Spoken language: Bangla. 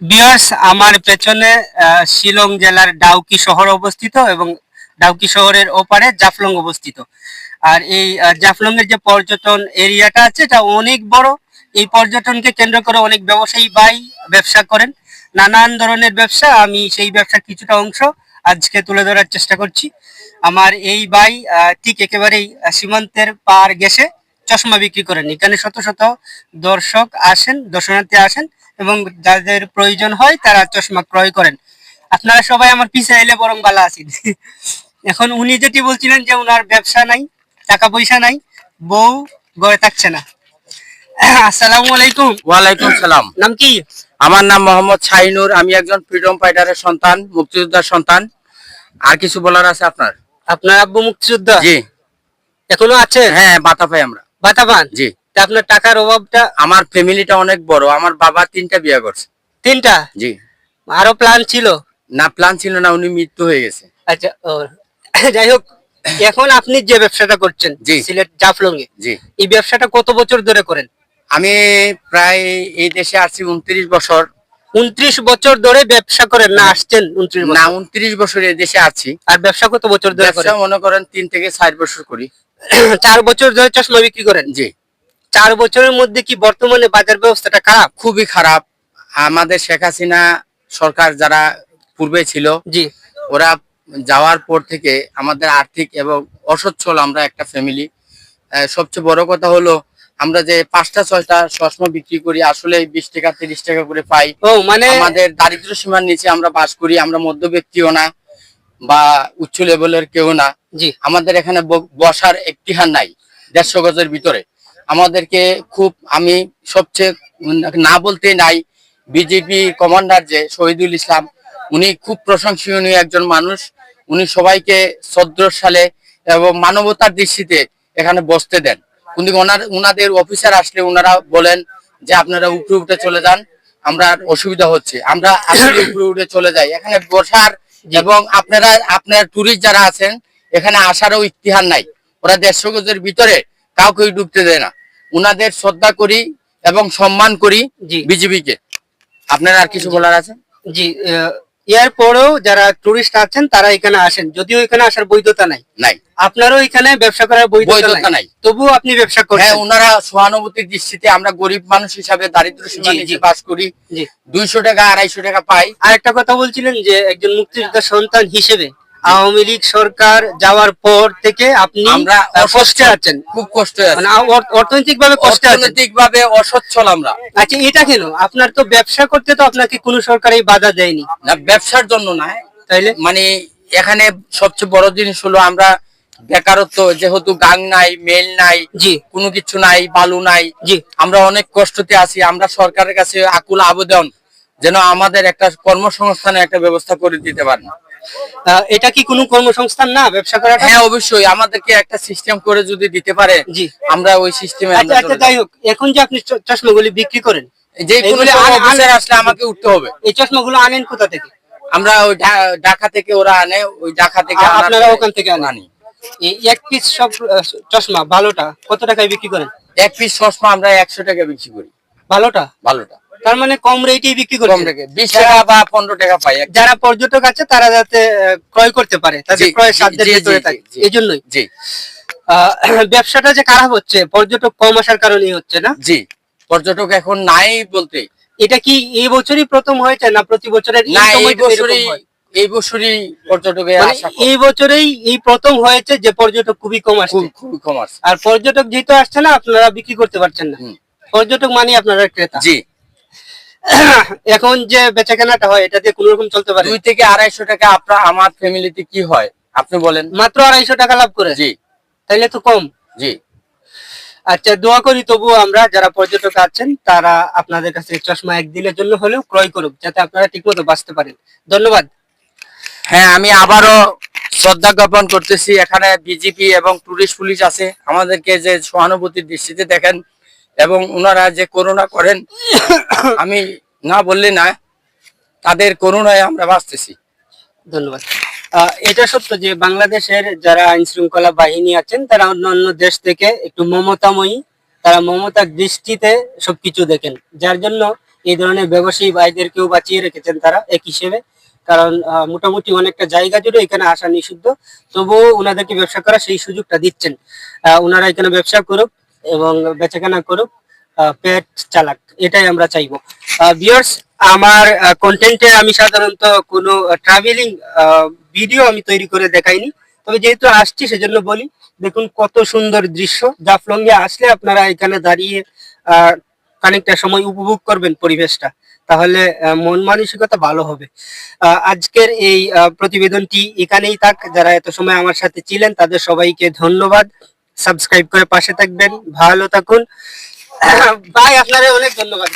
বিয়ার্স আমার পেছনে শিলং জেলার ডাউকি শহর অবস্থিত এবং ডাউকি শহরের ওপারে জাফলং অবস্থিত। আর এই জাফলং এর যে পর্যটন এরিয়াটা আছে এটা অনেক বড়। এই পর্যটনকে কেন্দ্র করে অনেক ব্যবসায়ী ভাই ব্যবসা করেন। নানান ধরনের ব্যবসা আমি সেই ব্যবসার কিছুটা অংশ আজকে তুলে ধরার চেষ্টা করছি। আমার এই আহ, ঠিক একেবারেই সীমান্তের পার গেছে। চশমা বিক্রি করেন। এখানে শত শত দর্শক আসেন দর্শনার্থী আসেন এবং যাদের প্রয়োজন হয় তারা চশমা ক্রয় করেন। আপনারা সবাই আমার পিছে এলে বরং ভালো আছেন। এখন উনি যেটি বলছিলেন যে উনার ব্যবসা নাই টাকা পয়সা নাই বউ গড়ে থাকছে না। আসসালামু আলাইকুম। ওয়ালাইকুম সালাম। নাম কি? আমার নাম মোহাম্মদ শাহিনুর আমি একজন ফ্রিডম ফাইটারের সন্তান মুক্তিযোদ্ধার সন্তান। আর কিছু বলার আছে আপনার? আপনার আব্বু মুক্তিযোদ্ধা? জি। এখনও আছে হ্যাঁ বাতা পাই আমরা। পান জি। তা আপনার টাকার অভাবটা? আমার ফ্যামিলিটা অনেক বড় আমার বাবা তিনটা বিয়ে করছে। তিনটা? জি। আরও প্ল্যান ছিল? না প্ল্যান ছিল না উনি মৃত্যু হয়ে গেছে। আচ্ছা ও, যাই হোক এখন আপনি যে ব্যবসাটা করছেন। সিলেট জাফলং এ জি। এই ব্যবসাটা কত বছর ধরে করেন? আমি প্রায় এই দেশে আসছি উনত্রিশ বছর। উনত্রিশ বছর ধরে ব্যবসা করেন না আসছেন উনত্রিশ না উনত্রিশ বছর দেশে আছি। আর ব্যবসা কত বছর ধরে ব্যবসা মনে করেন তিন থেকে চার বছর করি। চার বছর ধরে চশমা বিক্রি করেন? জি। চার বছরের মধ্যে কি বর্তমানে বাজার ব্যবস্থাটা খারাপ? খুবই খারাপ। আমাদের শেখ হাসিনা সরকার যারা পূর্বে ছিল জি। ওরা যাওয়ার পর থেকে আমাদের আর্থিক এবং অসচ্ছল আমরা একটা ফ্যামিলি সবচেয়ে বড় কথা হলো আমরা যে পাঁচটা ছয়টা চশমা বিক্রি করি আসলে বিশ টাকা তিরিশ টাকা করে পাই। ও মানে আমাদের দারিদ্র সীমার নিচে আমরা বাস করি আমরা মধ্যব্যক্তিও না বা উচ্চ লেভেলের কেউ না। জি। আমাদের এখানে বসার একটি হার নাই দেড়শো গজের ভিতরে। আমাদেরকে খুব আমি সবচেয়ে না বলতে নাই বিজেপি কমান্ডার যে শহীদুল ইসলাম উনি খুব প্রশংসনীয় একজন মানুষ। উনি সবাইকে শ্রদ্ধর সালে এবং মানবতার দৃষ্টিতে এখানে বসতে দেন। কিন্তু ওনার ওনাদের অফিসার আসলে ওনারা বলেন যে আপনারা উপরে উঠে চলে যান আমরা অসুবিধা হচ্ছে। আমরা আসলে উপরে উঠে চলে যাই। এখানে বসার এবং আপনারা আপনার টুরিস্ট যারা আছেন এখানে আসারও ইতিহার নাই। ওরা দেড়শো গজের ভিতরে কাউকে ঢুকতে দেয় না। উনাদের শ্রদ্ধা করি এবং সম্মান করি জি। বিজেপিকে। আপনার আর কিছু বলার আছে? জি আহ, এর পরেও যারা টুরিস্ট আছেন তারা এখানে আসেন। যদিও এখানে আসার বৈধতা নাই। নাই। আপনারও এখানে ব্যবসা করার বৈধতা নাই। তবুও আপনি ব্যবসা করেন হ্যাঁ ওনারা সহানুভূতির দৃষ্টিতে আমরা গরিব মানুষ হিসাবে দারিদ্র সীমা নিচে। বাস করি। জি। দুইশো টাকা আড়াইশো টাকা পাই। আর একটা কথা বলছিলেন যে একজন মুক্তিযোদ্ধা সন্তান হিসেবে আওয়ামী লীগ সরকার যাওয়ার পর থেকে আপনি কষ্টে আছেন। খুব কষ্ট মানে অর্থনৈতিক ভাবে কষ্টে অর্থনৈতিক ভাবে অসচ্ছল আমরা। আচ্ছা এটা কেন? আপনার তো ব্যবসা করতে তো আপনাকে কোনো সরকারই বাধা দেয়নি। না ব্যবসার জন্য না তাইলে? মানে এখানে সবচেয়ে বড় জিনিস হলো আমরা বেকারত্ব যেহেতু গাং নাই মেল নাই জি। কোনো কিছু নাই বালু নাই জি। আমরা অনেক কষ্টতে আছি। আমরা সরকারের কাছে আকুল আবেদন যেন আমাদের একটা কর্মসংস্থানের একটা ব্যবস্থা করে দিতে পারেন। এটা কি কোনো কর্মসংস্থান না ব্যবসা করাটা? হ্যাঁ অবশ্যই। আমাদেরকে একটা সিস্টেম করে যদি দিতে পারে জি। আমরা ওই সিস্টেমে আচ্ছা আচ্ছা যাই হোক এখন যে আপনি চশমাগুলি বিক্রি করেন যে কোনো এগুলি সময় আন- অফিসার আন- আসলে আমাকে উঠতে হবে। এই চশমাগুলো আনেন কোথা থেকে? আমরা ওই ঢাকা থেকে ওরা আনে ওই ঢাকা থেকে আপনারা ওখান থেকে? আনি। এক পিস সব চশমা ভালোটা কত টাকায় বিক্রি করেন? এক পিস চশমা আমরা একশো টাকা বিক্রি করি। ভালোটা? ভালোটা। তার মানে কম রেটেই বিক্রি রেখে বিশ টাকা বা পনেরো টাকা পাই যারা পর্যটক আছে তারা যাতে ক্রয় করতে পারে তাদের ক্রয় সাধ্যের জি, থাকে। এই জন্যই জি। ব্যবসাটা যে খারাপ হচ্ছে পর্যটক কম আসার কারণেই হচ্ছে না? জি পর্যটক এখন নাই বলতে। এটা কি এই বছরই প্রথম হয়েছে না প্রতি বছরের এই বছরই? এই বছরই পর্যটকের মানে এই বছরেই এই প্রথম হয়েছে যে পর্যটক খুবই কম আসছে। খুব খুবই কম আছে আর পর্যটক যেহেতু আসছে না আপনারা বিক্রি করতে পারছেন না। পর্যটক মানে আপনারা ক্রেতা। জি। এখন যে বেচা কেনাটা হয় এটা দিয়ে কোনো রকম চলতে পারে। দুই থেকে আড়াইশো টাকা আপনার আমার ফ্যামিলিতে কি হয়? আপনি বলেন। মাত্র আড়াইশো টাকা লাভ করে। জি। তাইলে তো কম। জি। আচ্ছা দোয়া করি তবুও আমরা যারা পর্যটক আছেন তারা আপনাদের কাছে চশমা একদিনের জন্য হলেও ক্রয় করুক যাতে আপনারা ঠিকমতো বাঁচতে পারেন। ধন্যবাদ। হ্যাঁ আমি আবারও শ্রদ্ধা জ্ঞাপন করতেছি। এখানে বিজেপি এবং টুরিস্ট পুলিশ আছে। আমাদেরকে যে সহানুভূতির দৃষ্টিতে দেখেন এবং ওনারা যে করুণা করেন আমি না বললে না তাদের করুণায় আমরা বাঁচতেছি। ধন্যবাদ। এটা সত্য যে বাংলাদেশের যারা আইন শৃঙ্খলা বাহিনী আছেন তারা অন্যান্য দেশ থেকে একটু মমতাময়ী তারা মমতার দৃষ্টিতে সবকিছু দেখেন। যার জন্য এই ধরনের ব্যবসায়ী ভাইদেরকেও বাঁচিয়ে রেখেছেন তারা এক হিসেবে। কারণ মোটামুটি অনেকটা জায়গা জুড়ে এখানে আসা নিষিদ্ধ। তবুও ওনাদেরকে ব্যবসা করার সেই সুযোগটা দিচ্ছেন। আহ, ওনারা এখানে ব্যবসা করুক এবং বেচাকেনা করুক পেট চালাক, এটাই আমরা চাইব। ভিউয়ার্স আমার কন্টেন্টে আমি সাধারণত কোনো ট্রাভেলিং ভিডিও আমি তৈরি করে দেখাইনি। তবে যেহেতু আসছি, সেজন্য বলি, দেখুন কত সুন্দর দৃশ্য। জাফলংয়ে আসলে আপনারা এখানে দাঁড়িয়ে খানিকটা সময় উপভোগ করবেন পরিবেশটা। তাহলে মন মানসিকতা ভালো হবে। আজকের এই প্রতিবেদনটি এখানেই থাক। যারা এত সময় আমার সাথে ছিলেন, তাদের সবাইকে ধন্যবাদ। সাবস্ক্রাইব করে পাশে থাকবেন। ভালো থাকুন। ভাই আপনারা অনেক ধন্যবাদ।